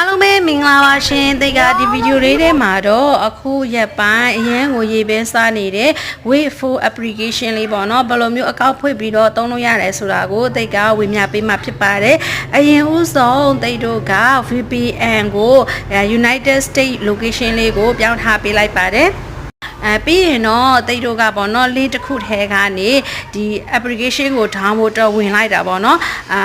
အားလုံးပဲမင်္ဂလာပါရှင်တိတ်ကဒီဗီဒီယိုလေးထဲမှာတော့အခုရက်ပိုင်းအရန်ကိုရေးပင်းစားနေတဲ့ wait for application လေးပေါ့နော်ဘယ်လိုမျိုးအကောင့်ဖွင့်ပြီးတော့သုံးလို့ရတယ်ဆိုတာကိုတိတ်ကဝေမျှပေးမှာဖြစ်ပါတယ်အရင်ဦးဆုံးတိတ်တို့က VPN ကိုအဲ United States location လေးကိုပြောင်းထားပေးလိုက်ပါတယ်အဲပြီးရင်တော့တိတ်တို့ကပေါ့နော် link တစ်ခုထဲကနေဒီ application ကို download တော့ဝင်လိုက်တာပေါ့နော်အာ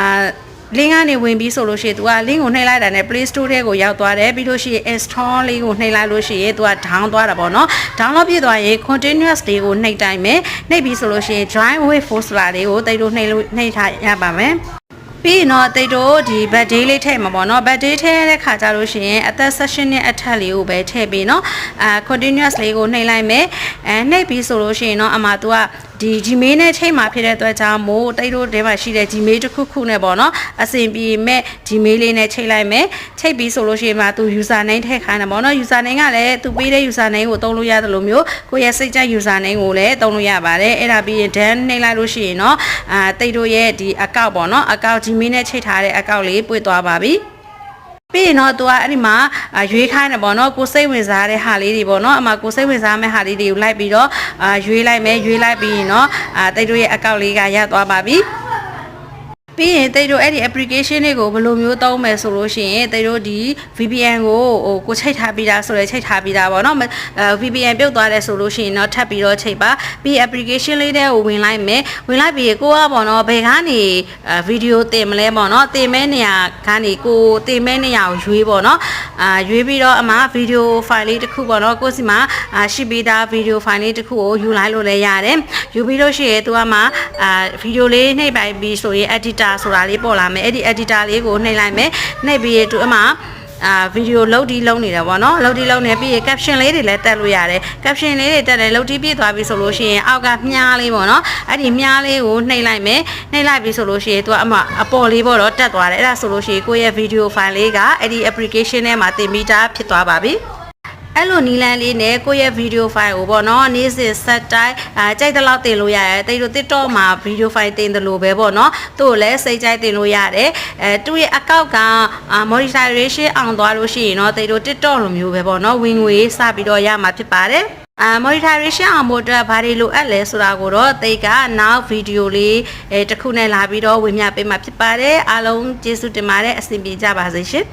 လင်းကနေဝင်ပြီးဆိုလို့ရှိရင် तू ကလင်းကိုနှိပ်လိုက်တာနဲ့ Play Store ထဲကိုရောက်သွားတယ်ပြီးလို့ရှိရင် install လေးကိုနှိပ်လိုက်လို့ရှိရင် तू က down သွားတာပေါ့နော် download ပြည့်သွားရင် continuous လေးကိုနှိပ်တိုင်းမယ်နှိပ်ပြီးဆိုလို့ရှိရင် dry wave folder လေးကိုတိတ်လို့နှိပ်လို့နှိပ်ထားရပါမယ်ပြီးရင်တော့တိတ်တို့ဒီ bad day လေးထည့်မှာပေါ့နော် bad day ထည့်တဲ့ခါကျလို့ရှိရင်အသက် session နဲ့အထက်လေးကိုပဲထည့်ပြီးနော်အာ continuous လေးကိုနှိပ်လိုက်မယ်အဲနှိပ်ပြီးဆိုလို့ရှိရင်တော့အမှ तू ကဒီ Gmail နဲ့ချိန်မှာဖြစ်တဲ့အတွက်ကြောင့်မို့တိတ်တို့ထဲမှာရှိတဲ့ Gmail တစ်ခုခုနဲ့ပေါ့နော်အဆင်ပြေမဲ့ Gmail လေးနဲ့ချိန်လိုက်မယ်ချိန်ပြီးဆိုလို့ရှိရင်မှ तू user name ထည့်ခိုင်းတယ်ပေါ့နော် user name ကလည်း तू ပေးတဲ့ user name ကိုသုံးလို့ရတယ်လို့မျိုးကိုယ့်ရဲ့စိတ်ကြိုက် user name ကိုလည်းသုံးလို့ရပါတယ်အဲ့ဒါပြီးရင် dan နှိပ်လိုက်လို့ရှိရင်เนาะအာတိတ်တို့ရဲ့ဒီ account ပေါ့နော် account Gmail နဲ့ချိန်ထားတဲ့ account လေးပွင့်သွားပါပြီ ပြီးရင်တော့ तू ကအဲ့ဒီမှာအာရွေးခိုင်းတယ်ပေါ့နော်ကိုစိတ်ဝင်စားတဲ့ဟာလေးတွေပေါ့နော်အမှကိုစိတ်ဝင်စားမဲ့ဟာလေးတွေကိုလိုက်ပြီးတော့အာရွေးလိုက်မယ်ရွေးလိုက်ပြီးရင်တော့အာတိတ်တို့ရဲ့ account လေးကရသွားပါပြီ ပြီးရင်တိတ်တို့အဲ့ဒီ application တွေကိုဘယ်လိုမျိုးသုံးမယ်ဆိုလို့ရှိရင်တိတ်တို့ဒီ VPN ကိုဟိုကိုချိတ်ထားပြီးသားဆိုရယ်ချိတ်ထားပြီးသားပေါ့နော်အဲ VPN ပြုတ်သွားတယ်ဆိုလို့ရှိရင်တော့ထပ်ပြီးတော့ချိတ်ပါပြီး application လေးတဲ့ကိုဝင်လိုက်မယ်ဝင်လိုက်ပြီးကိုကပေါ့နော်ဘယ်ကနေအဲဗီဒီယိုတင်မလဲပေါ့နော်တင်မဲနေရာကနေကိုတင်မဲနေရာကိုရွေးပေါ့နော်အာရွေးပြီးတော့အမှဗီဒီယိုဖိုင်လေးတစ်ခုပေါ့နော်ကိုစီမှာအာရှိပြီးသားဗီဒီယိုဖိုင်လေးတစ်ခုကိုယူလိုက်လို့လည်းရတယ်ယူပြီးလို့ရှိရင်သူကမှအာဗီဒီယိုလေးနှိပ်ပိုင်ပြီးဆိုရင် editor ဆိုတာလေးပေါ်လာမယ်အဲ့ဒီ editor လေးကိုနှိပ်လိုက်မယ်နှိပ်ပြီးသူအမှအာဗီဒီယိုလုတ်တီးလုံးနေတယ်ပေါ့နော်လုတ်တီးလုံးနေပြီးရင် caption လေးတွေလည်းတက်လို့ရတယ် caption လေးတွေတက်တယ်လုတ်တီးပြည့်သွားပြီဆိုလို့ရှိရင်အောက်ကမြားလေးပေါ့နော်အဲ့ဒီမြားလေးကိုနှိပ်လိုက်မယ်နှိပ်လိုက်ပြီဆိုလို့ရှိရင်သူကအမအပေါ်လေးပေါ့တော့တက်သွားတယ်အဲ့ဒါဆိုလို့ရှိရင်ကိုယ့်ရဲ့ video file လေးကအဲ့ဒီ application ထဲမှာတင်ပြီးသားဖြစ်သွားပါပြီ အဲ့လိုနီလန်းလေးနဲ့ကိုယ့်ရဲ့ဗီဒီယိုဖိုင်ကိုပေါ့နော်နေ့စဉ်ဆက်တိုင်းအာကြိုက်တဲ့လောက်တင်လို့ရတယ်တိတ်တို့ TikTok မှာဗီဒီယိုဖိုင်တင်တယ်လို့ပဲပေါ့နော်သူ့ကိုလည်းစိတ်ကြိုက်တင်လို့ရတယ်အဲသူ့ရဲ့အကောင့်ကအာ monetization အောင်သွားလို့ရှိရင်တော့တိတ်တို့ TikTok လိုမျိုးပဲပေါ့နော်ဝင်ငွေစပြီးတော့ရမှာဖြစ်ပါတယ်အာ monetization အောင်ဖို့အတွက်ဘာတွေလိုအပ်လဲဆိုတာကိုတော့တိတ်ကနောက်ဗီဒီယိုလေးအဲတစ်ခုနဲ့လာပြီးတော့ဝင်မျှပေးမှာဖြစ်ပါတယ်အားလုံးကျေးဇူးတင်ပါတယ်အဆင်ပြေကြပါစေရှင်